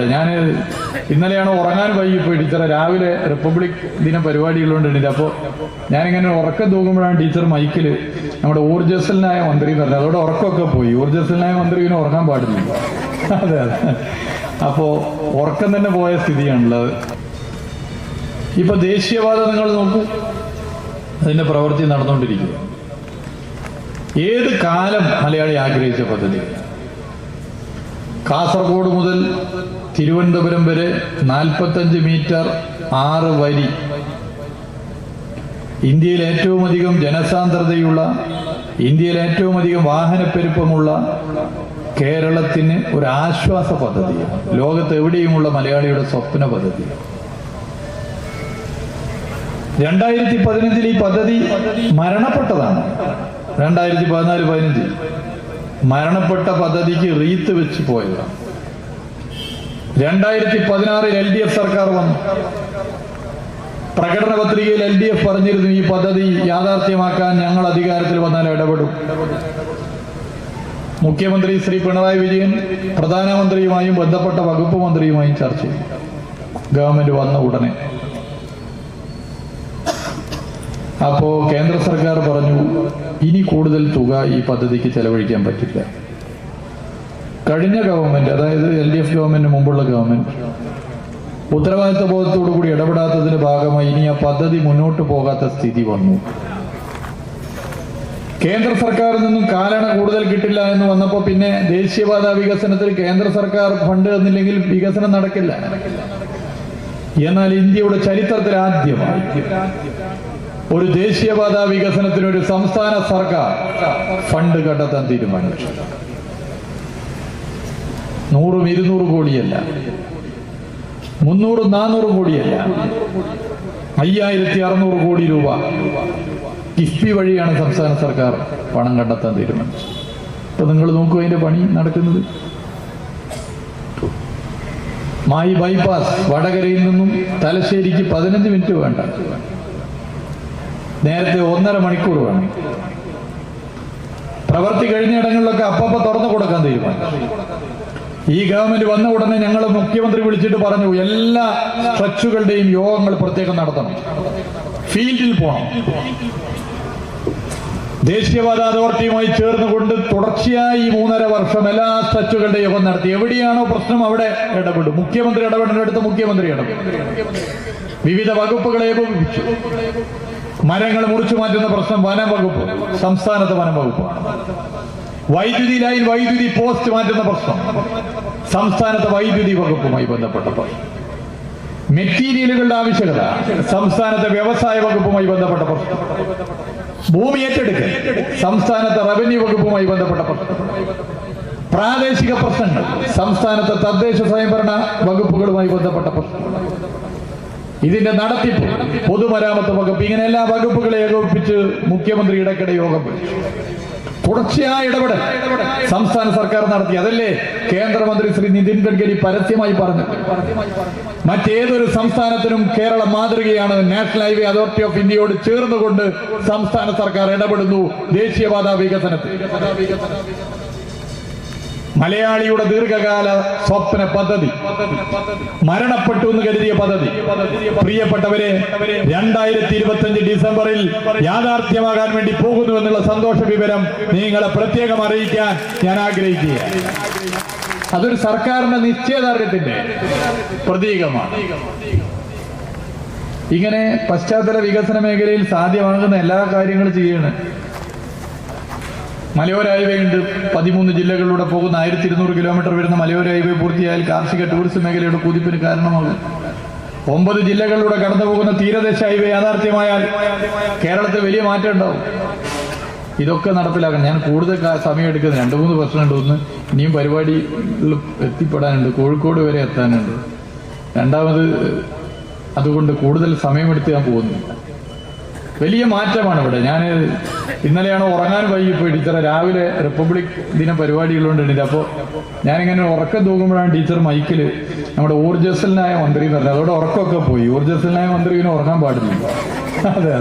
ഞാൻ ഇന്നലെയാണ് ഉറങ്ങാൻ വൈകിപ്പോയി ടീച്ചറെ. രാവിലെ റിപ്പബ്ലിക് ദിന പരിപാടികളുണ്ട് അപ്പോൾ ഞാനിങ്ങനെ ഉറക്കം തൂങ്ങുമ്പോഴാണ് ടീച്ചർ മൈക്കിൽ നമ്മുടെ ഊർജസ്വലനായ മന്ത്രി പറഞ്ഞത്. അതോടെ ഉറക്കമൊക്കെ പോയി. ഊർജസ്വലനായ മന്ത്രി പിന്നെ ഉറങ്ങാൻ പാടില്ല. അതെ അതെ. അപ്പോൾ ഉറക്കം തന്നെ പോയ സ്ഥിതിയാണുള്ളത്. ഇപ്പൊ ദേശീയവാദ നിങ്ങൾ നോക്കൂ. അതിന്റെ പ്രവൃത്തി നടന്നുകൊണ്ടിരിക്കുക ഏത് കാലം മലയാളി ആഗ്രഹിച്ച പദ്ധതി? കാസർഗോഡ് മുതൽ തിരുവനന്തപുരം വരെ നാൽപ്പത്തഞ്ച് മീറ്റർ ആറ് വരി. ഇന്ത്യയിൽ ഏറ്റവും അധികം ജനസാന്ദ്രതയുള്ള ഇന്ത്യയിൽ ഏറ്റവും അധികം വാഹനപ്പെരുപ്പമുള്ള കേരളത്തിന് ഒരു ആശ്വാസ പദ്ധതിയാണ്. ലോകത്ത് എവിടെയുമുള്ള മലയാളിയുടെ സ്വപ്ന പദ്ധതി. രണ്ടായിരത്തി പതിനഞ്ചിൽ ഈ പദ്ധതി മരണപ്പെട്ടതാണ്. രണ്ടായിരത്തി പതിനാല് പതിനഞ്ചിൽ മരണപ്പെട്ട പദ്ധതിക്ക് റീത്ത് വെച്ച് പോയതാണ് രണ്ടായിരത്തി പതിനാറിൽ എൽ ഡി എഫ് സർക്കാർ വന്നു. പ്രകടന പത്രികയിൽ എൽ ഡി എഫ് പറഞ്ഞിരുന്നു ഈ പദ്ധതി യാഥാർത്ഥ്യമാക്കാൻ ഞങ്ങൾ അധികാരത്തിൽ വന്നാൽ ഇടപെടും. മുഖ്യമന്ത്രി ശ്രീ പിണറായി വിജയൻ പ്രധാനമന്ത്രിയുമായും ബന്ധപ്പെട്ട വകുപ്പ് മന്ത്രിയുമായും ചർച്ച ചെയ്തു. ഗവൺമെന്റ് വന്ന ഉടനെ. അപ്പോ കേന്ദ്ര സർക്കാർ പറഞ്ഞു ഇനി കൂടുതൽ തുക ഈ പദ്ധതിക്ക് ചെലവഴിക്കാൻ പറ്റില്ല. കഴിഞ്ഞ ഗവൺമെന്റ് അതായത് എൽ ഡി എഫ് ഗവൺമെന്റിന് മുമ്പുള്ള ഗവൺമെന്റ് ഉത്തരവാദിത്ത ബോധത്തോടു കൂടി ഇടപെടാത്തതിന്റെ ഭാഗമായി ഇനി ആ പദ്ധതി മുന്നോട്ട് പോകാത്ത സ്ഥിതി വന്നു. കേന്ദ്ര സർക്കാരിൽ നിന്നും കാലണ കൂടുതൽ കിട്ടില്ല എന്ന് വന്നപ്പോൾ പിന്നെ ദേശീയപാത വികസനത്തിൽ കേന്ദ്ര സർക്കാർ ഫണ്ട് തന്നില്ലെങ്കിൽ വികസനം നടക്കില്ല. എന്നാൽ ഇന്ത്യയുടെ ചരിത്രത്തിൽ ആദ്യമായി. ഒരു ദേശീയപാത വികസനത്തിന് ഒരു സംസ്ഥാന സർക്കാർ ഫണ്ട് കണ്ടെത്താൻ തീരുമാനിച്ചു. നൂറും ഇരുന്നൂറ് കോടിയല്ല. മുന്നൂറും നാനൂറും കോടിയല്ല. അയ്യായിരത്തി അറുന്നൂറ് കോടി രൂപ കിഫ്ബി വഴിയാണ് സംസ്ഥാന സർക്കാർ പണം കണ്ടെത്താൻ തീരുമാനിച്ചത്. അപ്പൊ നിങ്ങൾ നോക്കൂ അതിന്റെ പണി നടക്കുന്നത്. മായി ബൈപ്പാസ് വടകരയിൽ നിന്നും തലശ്ശേരിക്ക് പതിനഞ്ച് മിനിറ്റ് വേണ്ട. നേരത്തെ ഒന്നര മണിക്കൂർ വേണം. പ്രവൃത്തി കഴിഞ്ഞ ഇടങ്ങളിലൊക്കെ അപ്പപ്പ തുറന്നു കൊടുക്കാൻ തീരുമാനിച്ചു ഈ ഗവൺമെന്റ് വന്ന ഉടനെ ഞങ്ങൾ മുഖ്യമന്ത്രി വിളിച്ചിട്ട് പറഞ്ഞു എല്ലാ സ്ട്രെച്ചുകളുടെയും യോഗങ്ങൾ പ്രത്യേകം നടത്തണം. ഫീൽഡിൽ പോകണം ദേശീയപാത അതോറിറ്റിയുമായി ചേർന്നുകൊണ്ട് തുടർച്ചയായി മൂന്നര വർഷം എല്ലാ സ്ട്രെച്ചുകളുടെ യോഗം നടത്തി. എവിടെയാണോ പ്രശ്നം അവിടെ ഇടപെടും. മുഖ്യമന്ത്രി ഇടപെടേണ്ടടുത്ത് മുഖ്യമന്ത്രി ഇടപെടും വിവിധ വകുപ്പുകളെ ഏകോപിപ്പിച്ചു. മരങ്ങൾ മുറിച്ചു മാറ്റുന്ന പ്രശ്നം വനം വകുപ്പ് സംസ്ഥാനത്ത് വനം വകുപ്പാണ് വൈദ്യുതി ലൈൻ വൈദ്യുതി പോസ്റ്റ് മാറ്റുന്ന പ്രശ്നം സംസ്ഥാനത്തെ വൈദ്യുതി വകുപ്പുമായി ബന്ധപ്പെട്ട പ്രശ്നം മെറ്റീരിയലുകളുടെ ആവശ്യകത സംസ്ഥാനത്തെ വ്യവസായ വകുപ്പുമായി ബന്ധപ്പെട്ട പ്രശ്നം. ഭൂമി ഏറ്റെടുക്കൽ സംസ്ഥാനത്തെ റവന്യൂ വകുപ്പുമായി ബന്ധപ്പെട്ട പ്രശ്നം. പ്രാദേശിക പ്രശ്നങ്ങൾ സംസ്ഥാനത്തെ തദ്ദേശ സ്വയംഭരണ വകുപ്പുകളുമായി ബന്ധപ്പെട്ട പ്രശ്നം. ഇതിന്റെ നടത്തിപ്പ് പൊതുമരാമത്ത് വകുപ്പ് ഇങ്ങനെ എല്ലാ വകുപ്പുകളെ ഏകോപിപ്പിച്ച് മുഖ്യമന്ത്രി ഇടയ്ക്കിടെ യോഗം തുടർച്ചയായ ഇടപെടൽ സംസ്ഥാന സർക്കാർ നടത്തി. അതല്ലേ കേന്ദ്രമന്ത്രി ശ്രീ നിതിൻ ഗഡ്കരി പരസ്യമായി പറഞ്ഞു. മറ്റേതൊരു സംസ്ഥാനത്തിനും കേരളം മാതൃകയാണ് നാഷണൽ ഹൈവേ അതോറിറ്റി ഓഫ് ഇന്ത്യയോട് ചേർന്നുകൊണ്ട് സംസ്ഥാന സർക്കാർ ഇടപെടുന്നു ദേശീയപാത വികസനത്തിൽ. മലയാളിയുടെ ദീർഘകാല സ്വപ്ന പദ്ധതി. മരണപ്പെട്ടു എന്ന് കരുതിയ പദ്ധതി. പ്രിയപ്പെട്ടവരെ രണ്ടായിരത്തി ഇരുപത്തി ഡിസംബറിൽ യാഥാർത്ഥ്യമാകാൻ വേണ്ടി പോകുന്നു എന്നുള്ള സന്തോഷ വിവരം നിങ്ങളെ പ്രത്യേകം അറിയിക്കാൻ ഞാൻ ആഗ്രഹിക്കുക അതൊരു സർക്കാരിന്റെ നിശ്ചയദാർഢ്യത്തിന്റെ പ്രതീകമാണ്. ഇങ്ങനെ പശ്ചാത്തല വികസന മേഖലയിൽ സാധ്യമാകുന്ന എല്ലാ കാര്യങ്ങളും ചെയ്യണം. മലയോര ഹൈവേ ഉണ്ട്. പതിമൂന്ന് ജില്ലകളിലൂടെ പോകുന്ന ആയിരത്തി ഇരുന്നൂറ് കിലോമീറ്റർ വരുന്ന മലയോര ഹൈവേ പൂർത്തിയായാൽ കാർഷിക ടൂറിസം മേഖലയുടെ കുതിപ്പിന് കാരണമാകും. ഒമ്പത് ജില്ലകളിലൂടെ കടന്നു പോകുന്ന തീരദേശ ഹൈവേ യാഥാർത്ഥ്യമായാൽ കേരളത്തിൽ വലിയ മാറ്റം ഉണ്ടാവും. ഇതൊക്കെ നടപ്പിലാക്കണം. ഞാൻ കൂടുതൽ സമയം എടുക്കുന്നത് രണ്ട് മൂന്ന് പ്രശ്നമുണ്ട്. ഒന്ന് ഇനിയും പരിപാടികൾ എത്തിപ്പെടാനുണ്ട്. കോഴിക്കോട് വരെ എത്താനുണ്ട്. രണ്ടാമത് അതുകൊണ്ട് കൂടുതൽ സമയമെടുത്ത് ഞാൻ പോകുന്നില്ല. വലിയ മാറ്റമാണ് ഇവിടെ. ഞാൻ ഇന്നലെയാണ് ഉറങ്ങാൻ വൈകിപ്പോയി ടീച്ചറെ. രാവിലെ റിപ്പബ്ലിക് ദിന പരിപാടികളുണ്ട് അപ്പോൾ ഞാനിങ്ങനെ ഉറക്കം തൂങ്ങുമ്പോഴാണ് ടീച്ചർ മൈക്കിൽ നമ്മുടെ ഊർജസ്വലനായ മന്ത്രി എന്ന് പറഞ്ഞത്. അതോടെ ഉറക്കമൊക്കെ പോയി. ഊർജസ്വലനായ മന്ത്രി ഇങ്ങനെ ഉറങ്ങാൻ പാടില്ല. അതെ അതെ.